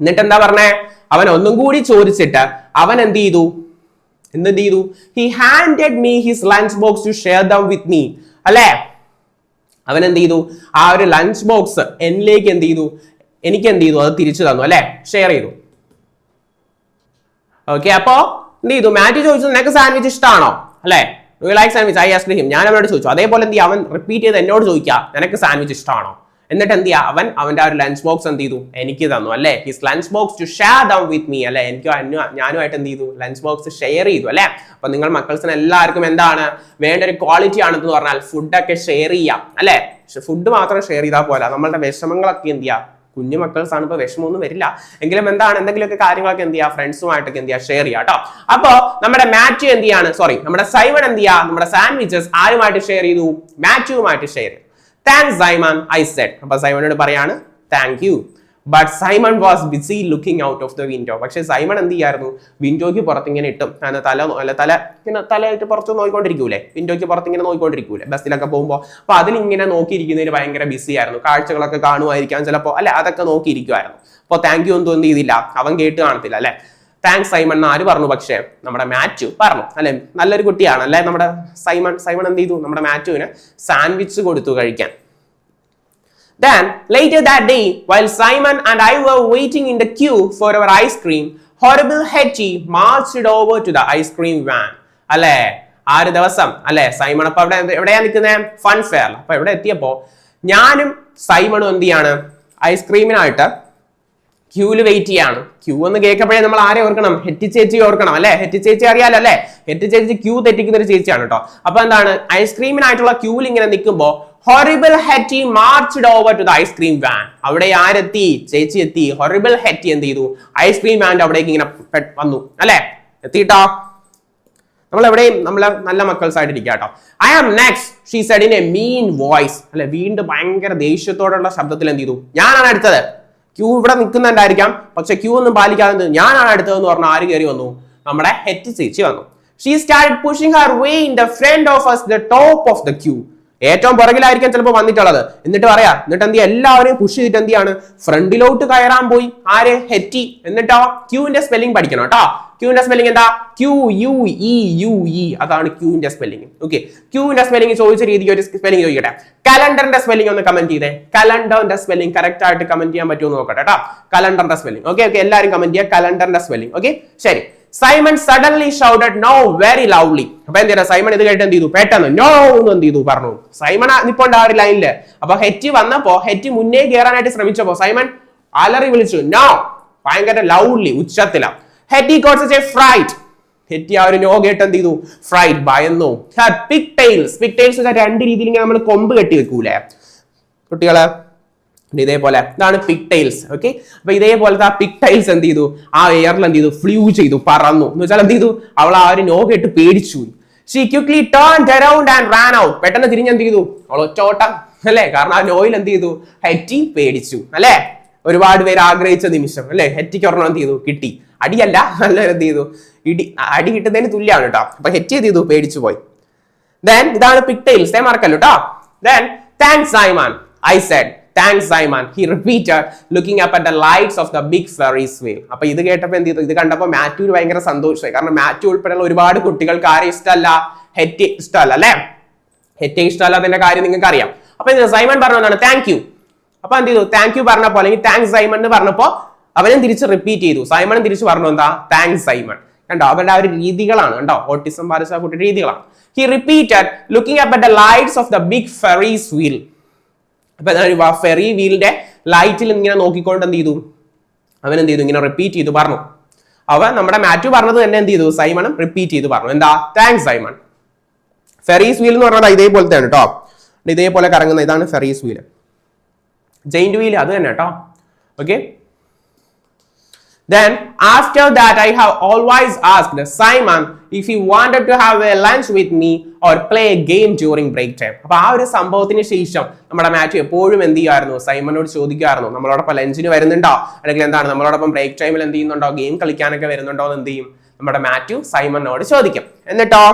എന്നിട്ട് എന്താ പറഞ്ഞേ? അവൻ ഒന്നും കൂടി ചോദിച്ചിട്ട് അവൻ എന്ത് ചെയ്തു? എന്ത് ചെയ്തു he handed me his lunch box to share them with me അല്ലേ? അവൻ എന്ത് ചെയ്തു? ആ ഒരു ലഞ്ച് ബോക്സ് എന്നിലേക്ക് എന്ത് ചെയ്തു? എനിക്ക് എന്ത് ചെയ്തു? അത് തിരിച്ചു തന്നു. അല്ലെ? ഷെയർ ചെയ്തു. ഓക്കെ അപ്പോ എന്ത് ചെയ്തു? മാറ്റി ചോദിച്ചു നിനക്ക് സാൻഡ്വിച്ച് ഇഷ്ടമാണോ അല്ലെ? Like sandwich I ask him ഞാൻ അവനോട് ചോദിച്ചു. അതേപോലെ എന്ത് അവൻ റിപ്പീറ്റ് ചെയ്ത് എന്നോട് ചോദിക്കുക നിനക്ക് സാൻഡ്വിച്ച് ഇഷ്ടമാണോ എന്നിട്ട് എന്ത് ചെയ്യുക അവൻ അവന്റെ ആ ഒരു ലഞ്ച് ബോക്സ് എന്ത് ചെയ്തു? എനിക്ക് തന്നു അല്ലേ? His lunch box to share down with me അല്ലെ? എനിക്ക് ഞാനുമായിട്ട് എന്ത് ചെയ്തു? ലഞ്ച് ബോക്സ് ഷെയർ ചെയ്തു അല്ലേ? അപ്പൊ നിങ്ങൾ മക്കൾസിന് എല്ലാവർക്കും എന്താണ്? വേണ്ട ഒരു ക്വാളിറ്റി ആണെന്ന് പറഞ്ഞാൽ ഫുഡൊക്കെ ഷെയർ ചെയ്യാം അല്ലെ? ഫുഡ് മാത്രം ഷെയർ ചെയ്താൽ പോലെ നമ്മളുടെ വിഷമങ്ങളൊക്കെ എന്ത് ചെയ്യാം? കുഞ്ഞു മക്കൾസാണ് ഇപ്പൊ വിഷമമൊന്നും വരില്ല. എങ്കിലും എന്താണ്? എന്തെങ്കിലുമൊക്കെ കാര്യങ്ങളൊക്കെ എന്ത് ചെയ്യുക ഫ്രണ്ട്സുമായിട്ടൊക്കെ എന്ത് ചെയ്യുക ഷെയർ ചെയ്യുക കേട്ടോ അപ്പൊ നമ്മുടെ മാത്യു എന്ത് ചെയ്യാണ്? സോറി നമ്മുടെ സൈവൺ എന്ത് ചെയ്യുക നമ്മുടെ സാൻഡ്വിച്ചസ് ആരുമായിട്ട് ഷെയർ ചെയ്തു? മാത്യുവുമായിട്ട് ഷെയർ ചെയ്തു. താങ്ക്സ് സൈമൺ ഐ സെഡ് അപ്പൊ സൈമണോട് പറയാണ് thank you but Simon was busy looking out of the window പക്ഷെ സൈമൺ എന്ത് ചെയ്യായിരുന്നു? വിൻഡോയ്ക്ക് പുറത്ത് ഇങ്ങനെ ഇട്ടും. അങ്ങനെ തല അല്ല തല ഇങ്ങനെ തലയായിട്ട് പുറത്ത് നോക്കിക്കൊണ്ടിരിക്കൂലേ വിൻഡോയ്ക്ക് പുറത്ത് ഇങ്ങനെ നോക്കിക്കൊണ്ടിരിക്കൂലേ ബസ്സിലൊക്കെ പോകുമ്പോൾ അപ്പൊ അതിലിങ്ങനെ നോക്കിയിരിക്കുന്നതിന് ഭയങ്കര ബിസി ആയിരുന്നു. കാഴ്ചകളൊക്കെ കാണുമായിരിക്കാം ചിലപ്പോൾ അല്ലെ അതൊക്കെ നോക്കിയിരിക്കുമായിരുന്നു. അപ്പോൾ താങ്ക് യു ഒന്നും ചെയ്തില്ല. അവൻ കേട്ട് കാണത്തില്ല അല്ലെ? താങ്ക്സ് സൈമൺ ആര് പറഞ്ഞു? പക്ഷേ നമ്മുടെ മാത്യു പറഞ്ഞു. അല്ലെ? നല്ലൊരു കുട്ടിയാണ് അല്ലെ? നമ്മുടെ സൈമൺ സൈമൺ എന്ത് ചെയ്തു? നമ്മുടെ മാത്യുവിന് സാൻഡ്വിച്ച് കൊടുത്തു കഴിക്കാൻ. Then, later that day while Simon and I were waiting in the queue for our ice cream horrible horrible Hetty over to the ice cream van. അല്ലേ? ആ ഒരു ദിവസം അല്ലെ? സൈമൺ അപ്പൊ അവിടെ എവിടെയാ നിൽക്കുന്നത് ഫൺ ഫെയർ അപ്പൊ ഇവിടെ എത്തിയപ്പോ ഞാനും സൈമണും എന്ത് ചെയ്യാണ്? ഐസ്ക്രീമിനായിട്ട് ക്യൂൽ വെയിറ്റ് ചെയ്യാണ്. ക്യൂ എന്ന് കേൾക്കപ്പോഴേ നമ്മൾ ആരെ ഓർക്കണം? ഹെറ്റി ചേച്ചി ഓർക്കണം അല്ലേ? ഹെറ്റി ചേച്ചി അറിയാലോ അല്ലെ? ഹെറ്റി ചേച്ചി ക്യൂ തെറ്റിക്കുന്ന ഒരു ചേച്ചിയാണ് കേട്ടോ അപ്പൊ എന്താണ്? ഐസ്ക്രീമിനായിട്ടുള്ള ക്യൂവിൽ ഇങ്ങനെ നിൽക്കുമ്പോൾ horrible Hetty marched over to the ice cream van അവിടെ ആരെത്തി? ചേച്ചി എത്തി. ഹൊറിബിൾ ഹെറ്റി എന്ത് ചെയ്തു? ഐസ്ക്രീം വാന്റെ അവിടേക്ക് ഇങ്ങനെ വന്നു. അല്ലേ? എത്തിട്ടോ നമ്മൾ എവിടെയും നമ്മളെ നല്ല മക്കൾസ് ആയിട്ട് ഇരിക്കുക കേട്ടോ I am next she said in a mean voice അല്ലെ വീണ്ടും ഭയങ്കര ദേഷ്യത്തോടുള്ള ശബ്ദത്തിൽ എന്ത് ചെയ്തു? ഞാനാണ് അടുത്തത്. ക്യൂ ഇവിടെ നിൽക്കുന്നുണ്ടായിരിക്കാം പക്ഷെ ക്യൂ ഒന്നും പാലിക്കാതെ ഞാനാണ് അടുത്തതെന്ന് പറഞ്ഞാൽ ആര് കയറി വന്നു? നമ്മുടെ ഹെറ്റ് ചേച്ചി വന്നു. She start pushing her way in the front of us the top of the queue ഏറ്റവും പുറകിലായിരിക്കും ചിലപ്പോൾ വന്നിട്ടുള്ളത്. എന്നിട്ട് പറയാ എന്നിട്ട് എന്ത് എല്ലാവരെയും പുഷ് ചെയ്തിട്ട് എന്ത് ചെയ്യാണ്? ഫ്രണ്ടിലോട്ട് കയറാൻ പോയി. ആര്? ഹെറ്റി. എന്നിട്ടോ ക്യൂവിന്റെ സ്പെല്ലിംഗ് പഠിക്കണം കേട്ടോ. ക്യൂവിന്റെ സ്പെല്ലിംഗ് എന്താ? Q U E U E. അതാണ് ക്യൂവിന്റെ സ്പെല്ലിംഗ് ഓക്കെ ക്യൂവിന്റെ സ്പെല്ലിംഗ് ചോദിച്ച രീതിക്ക് ഒരു സ്പെല്ലിംഗ് ചോദിക്കട്ടെ. കലണ്ടറിന്റെ സ്പെല്ലിംഗ് ഒന്ന് കമന്റ് ചെയ്തേ. കലണ്ടറിന്റെ സ്പെല്ലിംഗ് കറക്റ്റ് ആയിട്ട് കമന്റ് ചെയ്യാൻ പറ്റുമോ നോക്കട്ടെ കേട്ടോ. കലണ്ടറിന്റെ സ്പെല്ലിംഗ് ഓക്കെ ഓക്കെ എല്ലാവരും കമന്റ് ചെയ്യുക കലണ്ടറിന്റെ സ്പെല്ലിംഗ് ഓക്കെ ശരി. Simon suddenly shouted no very loudly അപ്പൊ എന്ത് ചെയ്യണം സൈമൺ ഇത് കേട്ട് എന്ത് ചെയ്തു? പെട്ടെന്ന് നോ എന്ന് എന്ത് ചെയ്തു? പറഞ്ഞു. സൈമൺ നിപ്പോണ്ട് ആ ഒരു ലൈനിൽ അപ്പൊ ഹെറ്റ് വന്നപ്പോ ഹെറ്റ് മുന്നേ കയറാനായിട്ട് ശ്രമിച്ചപ്പോ സൈമൺ അലറി വിളിച്ചു നോ ഭയങ്കര loudly ഉച്ചത്തില. Hetty got a fright Hetty ആ ഒരു നോ കേട്ട് എന്ത് ചെയ്തു? ഫ്രൈറ്റ് ഭയന്നു. പിക് ടൈൽസ് പിക് ടൈൽസ് രണ്ട് രീതിയിൽ ഇങ്ങനെ നമ്മൾ കൊമ്പ് കെട്ടി വെക്കൂലേ? കുട്ടികളെ ഇതേപോലെ ഇതാണ് പിക് ടൈൽസ് ഓക്കെ അപ്പൊ ഇതേപോലത്തെ ആ പിക് ടൈൽസ് എന്ത് ചെയ്തു? ആ എയറിൽ എന്ത് ചെയ്തു? ഫ്ലൂ ചെയ്തു പറന്നു. എന്ന് വെച്ചാൽ എന്ത് ചെയ്തു? അവൾ ആ ഒരു നോ കേട്ട് പേടിച്ചു she quickly turn around and ran out പെട്ടെന്ന് തിരിഞ്ഞ് എന്ത് ചെയ്തു? അവൾ ഒറ്റോട്ടം അല്ലേ? കാരണം ആ നോയിൽ എന്ത് ചെയ്തു? ഹെറ്റി പേടിച്ചു അല്ലേ? ഒരുപാട് പേര് ആഗ്രഹിച്ച നിമിഷം അല്ലെ? ഹെറ്റിക്ക് ഒരെണ്ണം എന്ത് ചെയ്തു? കിട്ടി. അടിയല്ല നല്ല എന്ത് ചെയ്തു? ഇടി അടി കിട്ടുന്നതിന് തുല്യമാണ് കേട്ടോ. അപ്പൊ ഹെറ്റി എന്ത് ചെയ്തു? പേടിച്ചു പോയി. ദെൻ ഇതാണ് പിക് ടൈൽസ് മറക്കല്ലോ കേട്ടോ then thanks Simon I said thanks Simon he repeated looking up at the lights of the big ferris wheel അപ്പൊ ഇത് കേട്ടപ്പോൾ എന്ത് ചെയ്തു? ഇത് കണ്ടപ്പോൾ മാത്യുവിന് ഭയങ്കര സന്തോഷമായി. കാരണം മാത്യു ഉൾപ്പെടെയുള്ള ഒരുപാട് കുട്ടികൾക്ക് ആരെ ഇഷ്ടമല്ല? ഹെറ്റി ഇഷ്ടമല്ല അല്ലേ? ഹെറ്റി ഇഷ്ടമല്ലാത്തതിന്റെ കാര്യം നിങ്ങൾക്ക് അറിയാം അപ്പൊ സൈമൺ പറഞ്ഞതാണ് താങ്ക് യു അപ്പൊ എന്ത് ചെയ്തു? താങ്ക് യു പറഞ്ഞപ്പോ അല്ലെങ്കിൽ താങ്ക്സ് സൈമൺ എന്ന് പറഞ്ഞപ്പോ അവനും തിരിച്ച് റിപ്പീറ്റ് ചെയ്തു. സൈമണും തിരിച്ച് പറഞ്ഞു എന്താ? താങ്ക്സ് സൈമൺ കണ്ടോ? അവരുടെ ആ ഒരു രീതികളാണ്. കണ്ടോ? ഓട്ടിസം ബാധിച്ച കുട്ടിയുടെ രീതികളാണ്. He repeated looking up at the lights of the big ferris wheel അപ്പൊ എന്താണ് ഫെറി വീലിന്റെ ലൈറ്റിൽ ഇങ്ങനെ നോക്കിക്കൊണ്ട് എന്ത് ചെയ്തു? അവൻ എന്ത് ചെയ്തു? ഇങ്ങനെ റിപ്പീറ്റ് ചെയ്തു പറഞ്ഞു. അവൻ നമ്മുടെ മാറ്റു പറഞ്ഞത് തന്നെ എന്ത് ചെയ്തു? സൈമണും റിപ്പീറ്റ് ചെയ്തു പറഞ്ഞു. എന്താ? Thanks Simon. ഫെറീസ് വീൽ എന്ന് പറഞ്ഞാൽ ഇതേപോലത്തെയാണ് കേട്ടോ. ഇതേപോലെ കറങ്ങുന്ന ഇതാണ് ഫെറീസ് വീൽ ജെയിന്റ് വീൽ അത് തന്നെ കേട്ടോ. Okay Then, after that, I have always asked Simon if he wanted to have a lunch with me or play a game during break time. അപ്പൊ ആ ഒരു സംഭവത്തിന് ശേഷം നമ്മുടെ മാത്യു എപ്പോഴും എന്ത് ചെയ്യുമായിരുന്നു? സൈമനോട് ചോദിക്കുമായിരുന്നു. നമ്മളോടൊപ്പം ലഞ്ചിന് വരുന്നുണ്ടോ? അല്ലെങ്കിൽ എന്താണ്? നമ്മളോടൊപ്പം ബ്രേക്ക് ടൈമിൽ എന്ത് ചെയ്യുന്നുണ്ടോ? ഗെയിം കളിക്കാനൊക്കെ വരുന്നുണ്ടോ എന്ന് എന്ത് ചെയ്യും? നമ്മുടെ മാത്യു സൈമനോട് ചോദിക്കും. എന്നിട്ടോ?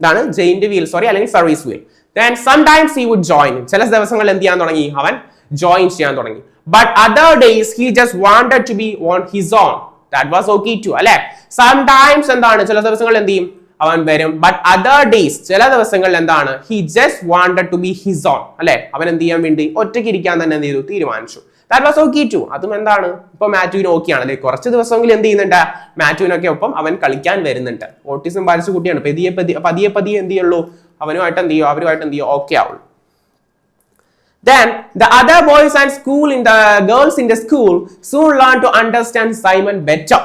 ഇതാണ് ജെയിന്റ് വീൽ സോറി അല്ലെങ്കിൽ service wheel. Then sometimes he would join ചില ദിവസങ്ങളിൽ എന്ത് ചെയ്യാൻ തുടങ്ങി? അവൻ ജോയിൻ ചെയ്യാൻ തുടങ്ങി. But other days he just wanted to be on his own that was okay too അല്ലെ? സംടൈംസ് എന്താണ്? ചില ദിവസങ്ങളിൽ എന്ത് ചെയ്യും? അവൻ വരും. ബട്ട് അതർ ഡേയ്സ് ചില ദിവസങ്ങളിൽ എന്താണ്? He just wanted to be his own അല്ലെ? അവൻ എന്ത് ചെയ്യാൻ വേണ്ടി? ഒറ്റയ്ക്ക് ഇരിക്കാൻ തന്നെ എന്ത് ചെയ്തു? തീരുമാനിച്ചു. ദാറ്റ് വാസ് ഓക്കെ ടു അതും എന്താണ്? ഇപ്പൊ മാത്യുവിന് ഓക്കെ ആണ് അല്ലെ? കുറച്ച് ദിവസമെങ്കിലും എന്ത് ചെയ്യുന്നുണ്ട്? മാത്യുവിനൊക്കെ ഒപ്പം അവൻ കളിക്കാൻ വരുന്നുണ്ട്. ഓട്ടിസം ബാധിച്ച കുട്ടിയാണ്. പതിയെ പതിയെ പതിയെ പതിയെ എന്ത് ചെയ്യുള്ളൂ? അവനുമായിട്ട് എന്ത് ചെയ്യും? അവരുമായിട്ട് എന്ത് ചെയ്യും? ഓക്കെ ആവുള്ളൂ. Then the other boys and school in the girls in the school soon learned to understand Simon better.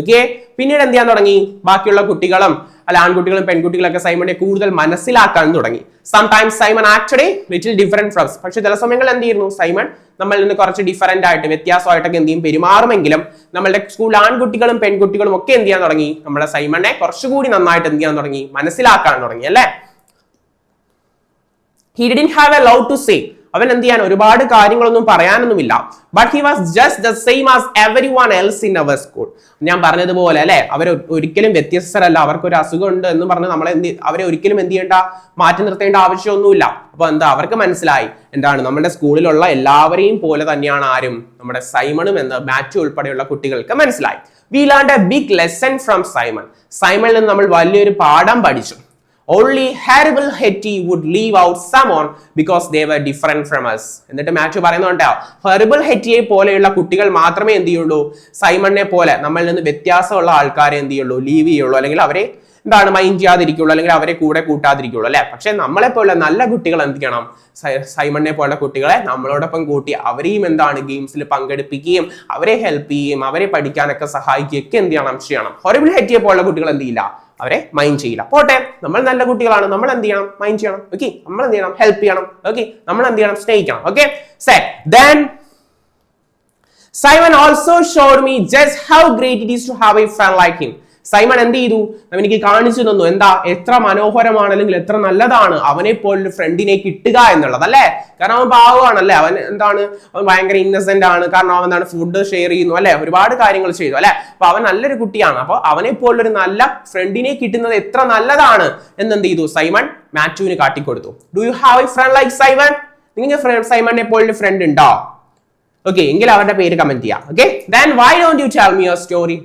Okay പിന്നീട് എന്ത് ചെയ്യാൻ തുടങ്ങി? ബാക്കിയുള്ള കുട്ടികളും അല്ല ആൺകുട്ടികളും പെൺകുട്ടികളൊക്കെ സൈമണിനെ കൂടുതൽ മനസ്സിലാക്കാൻ തുടങ്ങി. Sometimes Simon actually little different from us പക്ഷെ ചില സമയങ്ങളിൽ എന്ത് ചെയ്യുന്നു? സൈമൺ നമ്മളിൽ നിന്ന് കുറച്ച് ഡിഫറെന്റ് ആയിട്ട് വ്യത്യാസമായിട്ടൊക്കെ എന്ത് ചെയ്യും? പെരുമാറുമെങ്കിലും നമ്മളുടെ സ്കൂൾ ആൺകുട്ടികളും പെൺകുട്ടികളും ഒക്കെ എന്ത് ചെയ്യാൻ തുടങ്ങി? നമ്മളെ സൈമണിനെ കുറച്ചുകൂടി നന്നായിട്ട് എന്ത് ചെയ്യാൻ തുടങ്ങി? മനസ്സിലാക്കാൻ തുടങ്ങി അല്ലേ? He didn't have a love to say അവൻ എന്ത് ചെയ്യാൻ ഒരുപാട് കാര്യങ്ങളൊന്നും പറയാനൊന്നുമില്ല. But he was just the same as everyone else in our school ഞാൻ പറഞ്ഞതുപോലെ അല്ലെ? അവർ ഒരിക്കലും വ്യത്യസ്തരല്ല. അവർക്ക് ഒരു അസുഖം ഉണ്ട് എന്ന് പറഞ്ഞ് നമ്മളെ എന്ത് അവരെ ഒരിക്കലും എന്ത് ചെയ്യേണ്ട മാറ്റി നിർത്തേണ്ട ആവശ്യമൊന്നുമില്ല. അപ്പൊ എന്താ? അവർക്ക് മനസ്സിലായി. എന്താണ്? നമ്മുടെ സ്കൂളിലുള്ള എല്ലാവരെയും പോലെ തന്നെയാണ് ആരും നമ്മുടെ സൈമണും എന്ന് മാറ്റു ഉൾപ്പെടെയുള്ള കുട്ടികൾക്ക് മനസ്സിലായി. We learn a big lesson from Simon സൈമണിൽ നിന്ന് നമ്മൾ വലിയൊരു പാഠം പഠിച്ചു. Only horrible Hetty would leave out Simon because they were different from us എന്നിട്ട് മാത്യു പറയുന്നുണ്ടോ ഹെറിബിൾ ഹെറ്റിയെ പോലെയുള്ള കുട്ടികൾ മാത്രമേ എന്ത് ചെയ്യുള്ളൂ? സൈമണിനെ പോലെ നമ്മളിൽ നിന്ന് വ്യത്യാസമുള്ള ആൾക്കാരെ എന്ത് ചെയ്യുള്ളൂ? ലീവ് ചെയ്യുള്ളൂ. അല്ലെങ്കിൽ അവരെ എന്താണ് മൈൻഡ് ചെയ്യാതിരിക്കുള്ളൂ അല്ലെങ്കിൽ അവരെ കൂടെ കൂട്ടാതിരിക്കുള്ളൂ അല്ലെ? പക്ഷെ നമ്മളെ പോലെ നല്ല കുട്ടികൾ എന്ത് ചെയ്യണം? സൈ- സൈമണിനെ പോലെ കുട്ടികളെ നമ്മളോടൊപ്പം കൂട്ടി അവരെയും എന്താണ് ഗെയിംസിൽ പങ്കെടുപ്പിക്കുകയും അവരെ ഹെൽപ്പ് ചെയ്യുകയും അവരെ പഠിക്കാനൊക്കെ സഹായിക്കുകയൊക്കെ എന്ത് ചെയ്യണം? ചെയ്യണം. ഹൊറബിൾ ഹെറ്റിയെ പോലുള്ള കുട്ടികൾ എന്ത് ചെയ്യില്ല? അവരെ മൈൻഡ് ചെയ്യില്ല. പോട്ടെ നമ്മൾ നല്ല കുട്ടികളാണ് നമ്മൾ എന്ത് ചെയ്യണം? മൈൻഡ് ചെയ്യണം. ഓക്കെ നമ്മൾ എന്ത് ചെയ്യണം? ഹെൽപ്പ് ചെയ്യണം. ഓക്കെ നമ്മൾ എന്ത് ചെയ്യണം? സ്നേഹിക്കണം okay set then Simon also showed me just how great it is to have a friend like him. Simon എന്ത് ചെയ്തു? അവനിക്ക് കാണിച്ചു തന്നു. എന്താ? എത്ര മനോഹരമാണ് അല്ലെങ്കിൽ എത്ര നല്ലതാണ് അവനെ പോലൊരു ഫ്രണ്ടിനെ കിട്ടുക എന്നുള്ളത് അല്ലേ? കാരണം അവൻ പാവമാണല്ലേ? അവൻ എന്താണ്? അവൻ ഭയങ്കര ഇന്നസെന്റ് ആണ്. കാരണം അവൻ എന്താണ്? ഫുഡ് ഷെയർ ചെയ്യുന്നു അല്ലെ? ഒരുപാട് കാര്യങ്ങൾ ചെയ്തു അല്ലെ? അപ്പൊ അവൻ നല്ലൊരു കുട്ടിയാണ്. അപ്പൊ അവനെ പോലൊരു നല്ല ഫ്രണ്ടിനെ കിട്ടുന്നത് എത്ര നല്ലതാണ് എന്നെന്ത് ചെയ്തു? സൈമൺ മാത്യുവിന് കാട്ടിക്കൊടുത്തു. Do you have a friend like Simon? നിങ്ങൾക്ക് സൈമണിനെ പോലൊരു ഫ്രണ്ട് ഉണ്ടോ? ഓക്കെ എങ്കിൽ അവരുടെ പേര് കമന്റ് ചെയ്യാം. Okay then why don't you tell me your story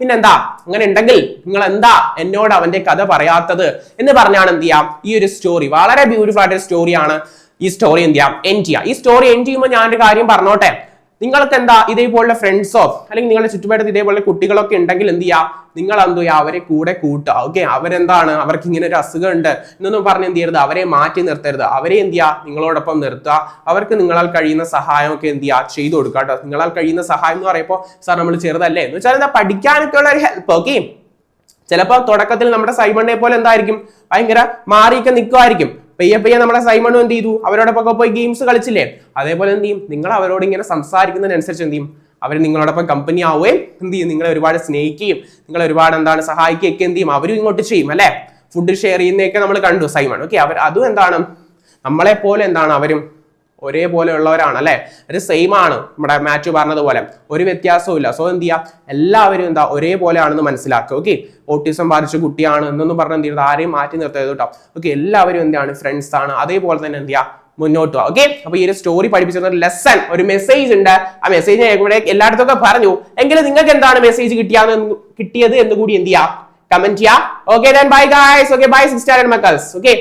പിന്നെന്താ? അങ്ങനെ ഉണ്ടെങ്കിൽ നിങ്ങൾ എന്താ എന്നോട് അവന്റെ കഥ പറയാത്തത് എന്ന് പറഞ്ഞാണ് എന്ത് ചെയ്യാം? ഈ ഒരു സ്റ്റോറി വളരെ ബ്യൂട്ടിഫുൾ ആയിട്ടൊരു സ്റ്റോറിയാണ് ഈ സ്റ്റോറി എന്ത് ചെയ്യാം? എൻഡ് ചെയ്യാം ഈ സ്റ്റോറി എൻഡ് ചെയ്യുമ്പോൾ ഒരു കാര്യം പറഞ്ഞോട്ടെ. നിങ്ങൾക്ക് എന്താ ഇതേപോലുള്ള ഫ്രണ്ട്സോ അല്ലെങ്കിൽ നിങ്ങളുടെ ചുറ്റുപാടത്ത് ഇതേപോലെ കുട്ടികളൊക്കെ ഉണ്ടെങ്കിൽ എന്ത് ചെയ്യാ? നിങ്ങൾ എന്ത് ചെയ്യുക അവരെ കൂടെ കൂട്ടുക. ഓക്കെ അവരെന്താണ്? അവർക്ക് ഇങ്ങനെ ഒരു അസുഖം ഉണ്ട് എന്നൊന്നും പറഞ്ഞ് എന്ത് ചെയ്യരുത്. അവരെ മാറ്റി നിർത്തരുത്. അവരെ എന്ത് ചെയ്യുക നിങ്ങളോടൊപ്പം നിർത്തുക. അവർക്ക് നിങ്ങളാൽ കഴിയുന്ന സഹായമൊക്കെ എന്ത് ചെയ്യുക ചെയ്തു കൊടുക്കുക കേട്ടോ. നിങ്ങളാൽ കഴിയുന്ന സഹായം എന്ന് പറയുമ്പോൾ സാർ നമ്മൾ ചെറുതല്ലേ? എന്ന് വെച്ചാൽ എന്താ? പഠിക്കാനൊക്കെ ഉള്ള ഒരു ഹെൽപ്പ് ഓക്കെ ചിലപ്പോൾ തുടക്കത്തിൽ നമ്മുടെ സൈമണിനെ പോലെ എന്തായിരിക്കും? ഭയങ്കര മാറിയൊക്കെ നിൽക്കുമായിരിക്കും പെയ്യെ പെയ്യെ നമ്മുടെ സൈമണും എന്ത് ചെയ്തു? അവരോടൊപ്പം പോയി ഗെയിംസ് കളിച്ചില്ലേ? അതേപോലെ എന്ത് ചെയ്യും? നിങ്ങൾ അവരോട് ഇങ്ങനെ സംസാരിക്കുന്നതിനനുസരിച്ച് എന്ത് ചെയ്യും? അവർ നിങ്ങളോടൊപ്പം കമ്പനി ആവുകയും എന്ത് ചെയ്യും? നിങ്ങളെ ഒരുപാട് സ്നേഹിക്കുകയും നിങ്ങളെ ഒരുപാട് എന്താണ് സഹായിക്കുകയൊക്കെ എന്ത് ചെയ്യും? അവരും ഇങ്ങോട്ട് ചെയ്യും അല്ലേ? ഫുഡ് ഷെയർ ചെയ്യുന്നതൊക്കെ നമ്മൾ കണ്ടു സൈമൺ. ഓക്കെ അവർ അതും എന്താണ്? നമ്മളെ പോലെ എന്താണ് അവരും ഒരേപോലെ ഉള്ളവരാണ് അല്ലെ? ഒരു സെയിം ആണ് നമ്മുടെ മാത്യു പറഞ്ഞതുപോലെ. ഒരു വ്യത്യാസവും ഇല്ല സോ എന്ത് ചെയ്യുക എല്ലാവരും എന്താ ഒരേപോലെ ആണെന്ന് മനസ്സിലാക്കുക. ഓക്കെ ഓട്ടിസം ബാധിച്ച കുട്ടിയാണ് എന്നൊന്നും പറഞ്ഞ് എന്ത് ചെയ്യുന്നത് ആരെയും മാറ്റി നിർത്തരുത് കേട്ടോ. ഓക്കെ എല്ലാവരും എന്താണ്? ഫ്രണ്ട്സ് ആണ്. അതേപോലെ തന്നെ എന്ത് ചെയ്യുക മുന്നോട്ട് പോവാം. ഓക്കെ അപ്പൊ ഈ ഒരു സ്റ്റോറി പഠിപ്പിച്ചിരുന്ന ഒരു ലെസൺ ഒരു മെസ്സേജ് ഉണ്ട്. ആ മെസ്സേജ് ഞാൻ ഇവിടെ എല്ലായിടത്തൊക്കെ പറഞ്ഞു. എങ്കിലും നിങ്ങൾക്ക് എന്താണ് മെസ്സേജ് കിട്ടിയാന്ന് കിട്ടിയത് എന്ന് കൂടി എന്ത് ചെയ്യാം? കമന്റ് ചെയ്യാം. Okay bye guys okay bye sister and മക്കൾസ് okay